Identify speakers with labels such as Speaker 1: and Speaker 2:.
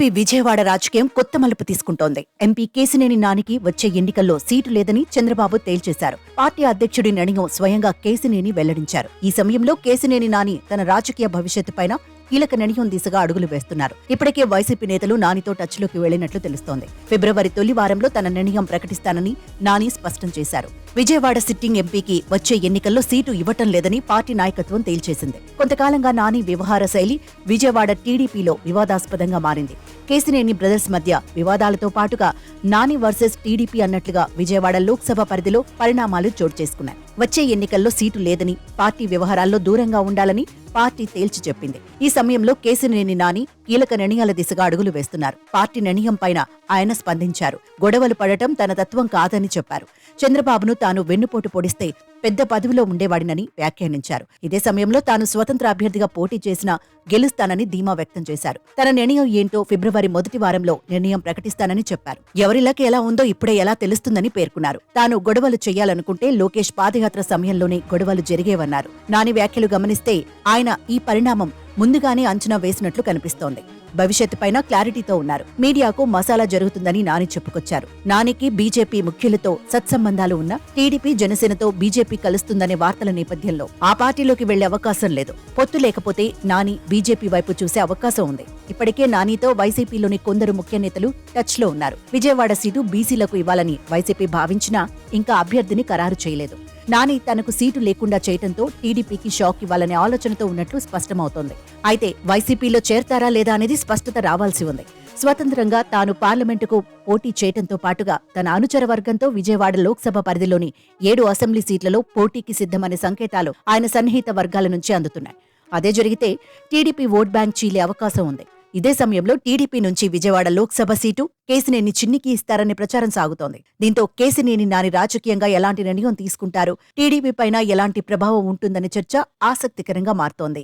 Speaker 1: TDP Vijayawada రాజకీయం కొత్త మలుపు తీసుకుంటోంది. ఎంపీ కేసినేని నానికి వచ్చే ఎన్నికల్లో సీటు లేదని చంద్రబాబు తేల్చేశారు. పార్టీ అధ్యక్షుడి నిర్ణయం స్వయంగా కేసినేని వెల్లడించారు. ఈ సమయంలో కేసినేని నాని తన రాజకీయ భవిష్యత్తు పైన కీలక నిర్ణయం దిశగా అడుగులు వేస్తున్నారు. ఇప్పటికే వైసీపీ నేతలు నానితో టచ్లోకి వెళ్ళినట్లు తెలుస్తోంది. ఫిబ్రవరి తొలి వారంలో తన నిర్ణయం ప్రకటిస్తానని నాని స్పష్టం చేశారు. విజయవాడ సిట్టింగ్ ఎంపీకి వచ్చే ఎన్నికల్లో సీటు ఇవ్వటం లేదని పార్టీ నాయకత్వం తేల్చేసింది. కొంతకాలంగా నాని వ్యవహార శైలి విజయవాడ టీడీపీలో వివాదాస్పదంగా మారింది. కేసినేని బ్రదర్స్ మధ్య వివాదాలతో పాటుగా నాని వర్సెస్ టీడీపీ అన్నట్లుగా విజయవాడ లోక్సభ పరిధిలో పరిణామాలు చోటు చేసుకున్నాయి. వచ్చే ఎన్నికల్లో సీటు లేదని పార్టీ వ్యవహారాల్లో దూరంగా ఉండాలని పార్టీ తేల్చి చెప్పింది. ఈ సమయంలో కేసినేని నాని కీలక నిర్ణయాల దిశగా అడుగులు వేస్తున్నారు. పార్టీ నిర్ణయం పైన ఆయన స్పందించారు. గొడవలు పడటం తన తత్వం కాదని చెప్పారు. చంద్రబాబును తాను వెన్నుపోటు పొడిస్తే పెద్ద పదవిలో ఉండేవాడినని వ్యాఖ్యానించారు. ఇదే సమయంలో తాను స్వతంత్ర అభ్యర్థిగా పోటీ చేసినా గెలుస్తానని ధీమా వ్యక్తం చేశారు. తన నిర్ణయం ఏంటో ఫిబ్రవరి మొదటి వారంలో నిర్ణయం ప్రకటిస్తానని చెప్పారు. ఎవరిలకి ఎలా ఉందో ఇప్పుడే ఎలా తెలుస్తుందని పేర్కొన్నారు. తాను గొడవలు చేయాలనుకుంటే లోకేష్ పాదయాత్ర సమయంలోనే గొడవలు జరిగేవన్నారు. నాని వ్యాఖ్యలు గమనిస్తే ఆయన ఈ పరిణామం ముందుగానే అంచనా వేసినట్లు కనిపిస్తోంది. భవిష్యత్తుపైన క్లారిటీతో ఉన్నారు. మీడియాకు మసాలా జరుగుతుందని నాని చెప్పుకొచ్చారు. నానికి బీజేపీ ముఖ్యులతో సత్సంబంధాలు ఉన్న టీడీపీ జనసేనతో బీజేపీ కలుస్తుందనే వార్తల నేపథ్యంలో ఆ పార్టీలోకి వెళ్ళే అవకాశం లేదు. పొత్తు లేకపోతే నాని బీజేపీ వైపు చూసే అవకాశం ఉంది. ఇప్పటికే నానితో వైసీపీలోని కొందరు ముఖ్య నేతలు టచ్లో ఉన్నారు. విజయవాడ సీటు బీసీలకు ఇవ్వాలని వైసీపీ భావించినా ఇంకా అభ్యర్థిని ఖరారు చేయలేదు. నాని తనకు సీటు లేకుండా చేయటంతో టీడీపీకి షాక్ ఇవ్వాలనే ఆలోచనతో ఉన్నట్లు స్పష్టమవుతోంది. అయితే వైసీపీలో చేరతారా లేదా అనేది స్పష్టత రావాల్సి ఉంది. స్వతంత్రంగా తాను పార్లమెంటుకు పోటీ చేయటంతో పాటుగా తన అనుచర వర్గంతో విజయవాడ లోక్సభ పరిధిలోని ఏడు అసెంబ్లీ సీట్లలో పోటీకి సిద్ధమనే సంకేతాలు ఆయన సన్నిహిత వర్గాల నుంచి అందుతున్నాయి. అదే జరిగితే టీడీపీ ఓట్ బ్యాంక్ చీలే అవకాశం ఉంది. ఇదే సమయంలో టీడీపీ నుంచి విజయవాడ లోక్సభ సీటు కేసినేని చిన్నికి ఇస్తారనే ప్రచారం సాగుతోంది. దీంతో కేసినేని నాని రాజకీయంగా ఎలాంటి నిర్ణయం తీసుకుంటారు? టీడీపీ పైన ఎలాంటి ప్రభావం ఉంటుందనే చర్చ ఆసక్తికరంగా మారుతోంది.